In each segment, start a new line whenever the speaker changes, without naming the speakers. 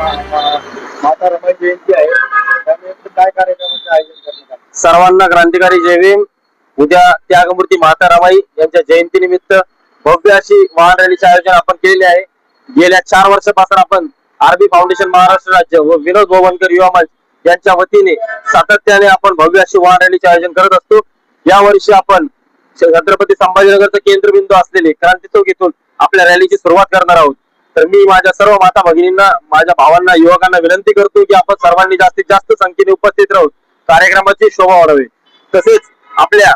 माता रमाई जयंती आहे त्यामुळे काय कार्यक्रमाचं आयोजन करण्यात आलं
सर्वांना क्रांतिकारी जय उद्या त्यागमूर्ती माता रमाई यांच्या जयंतीनिमित्त भव्य अशी वाहन रॅलीचे आयोजन आपण केलेले आहे. गेल्या चार वर्षापासून आपण आरबी फाउंडेशन महाराष्ट्र राज्य व विनोद भोवनकर युवा मंच यांच्या वतीने सातत्याने आपण भव्य अशी वाहन रॅलीचे आयोजन करत असतो. या वर्षी आपण छत्रपती संभाजीनगरचं केंद्रबिंदू असलेले क्रांती चौक येथून आपल्या रॅलीची सुरुवात करणार आहोत. तर मी माझ्या सर्व माता भगिनींना माझ्या भावांना युवकांना विनंती करतो की आपण सर्वांनी जास्तीत जास्त संख्येने उपस्थित राहून कार्यक्रमाची शोभा वाढावी. तसेच आपल्या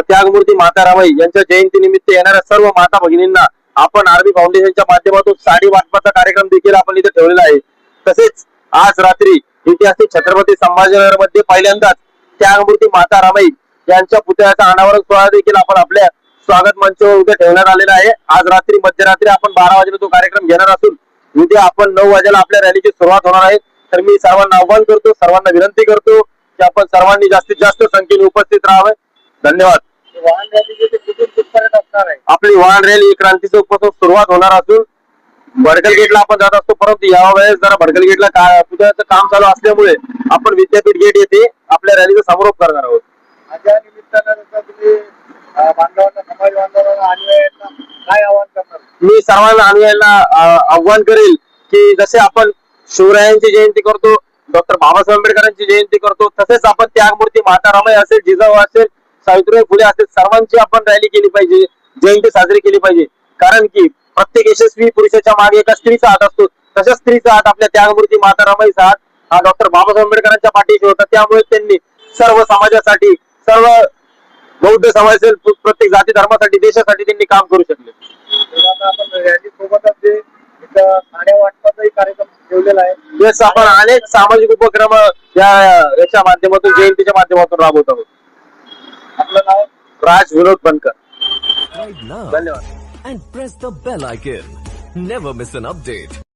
त्यागमूर्ती माता रामाई यांच्या जयंतीनिमित्त येणाऱ्या सर्व माता भगिनींना आपण आर्मी फाउंडेशनच्या माध्यमातून साडी वाटपाचा कार्यक्रम देखील आपण इथे ठेवलेला आहे. तसेच आज रात्री ऐतिहासिक छत्रपती संभाजीनगरमध्ये पहिल्यांदाच त्यागमूर्ती माता रामाई यांच्या पुतळ्याचा अनावरण सोहळा देखील आपण आपल्या स्वागत मंचावर उद्या ठेवण्यात आलेला आहे. आज रात्री मध्यरात्री आपण बारा वाजेला तो कार्यक्रम घेणार असून उद्या आपण नऊ वाजेला आपल्या रॅलीची सुरुवात होणार आहे. तर मी सर्वांना आव्हान करतो सर्वांना विनंती करतो की आपण सर्वांनी जास्तीत जास्त संख्येने उपस्थित राहावे. धन्यवाद.
वाहन आहे?
आपली वाहन रॅली क्रांती चौकपासून सुरुवात होणार असून भडकल गेटला आपण जात असतो परंतु या वेळेस जरा भडकल गेटला पुतळ्याचं काम चालू असल्यामुळे आपण विद्यापीठ गेट येथे आपल्या रॅलीचा समारोप करणार आहोत. मी सर्वांना अनुयायांना आव्हान करेल की जसे आपण शिवरायांची जयंती करतो डॉक्टर बाबासाहेब आंबेडकरांची जयंती करतो तसेच आपण त्यागमूर्ती माता रमाई असेल जिजाऊ असेल सावित्रीबाई फुले असेल सर्वांची आपण रॅली केली पाहिजे जयंती साजरी केली पाहिजे. कारण की प्रत्येक यशस्वी पुरुषाच्या मागे एका स्त्रीचा हात असतो. तशाच स्त्रीचा हात आपल्या त्यागमूर्ती माता रमाईचा हात हा डॉक्टर बाबासाहेब आंबेडकरांच्या पाठीशी होता. त्यामुळे त्यांनी सर्व समाजासाठी सर्व बौद्ध समाज असेल प्रत्येक जाती धर्मासाठी देशासाठी त्यांनी काम करू शकले.
आता आपण रॅली सोबतच जे इथं साड्या वाटपाचाही कार्यक्रम ठेवलेला आहे.
येस आपण अनेक सामाजिक उपक्रम या याच्या माध्यमातून जयंतीच्या माध्यमातून राबवत आहोत.
आपलं नाव?
राज विनोद बनकर. धन्यवाद.
And press the bell icon. Never miss an update.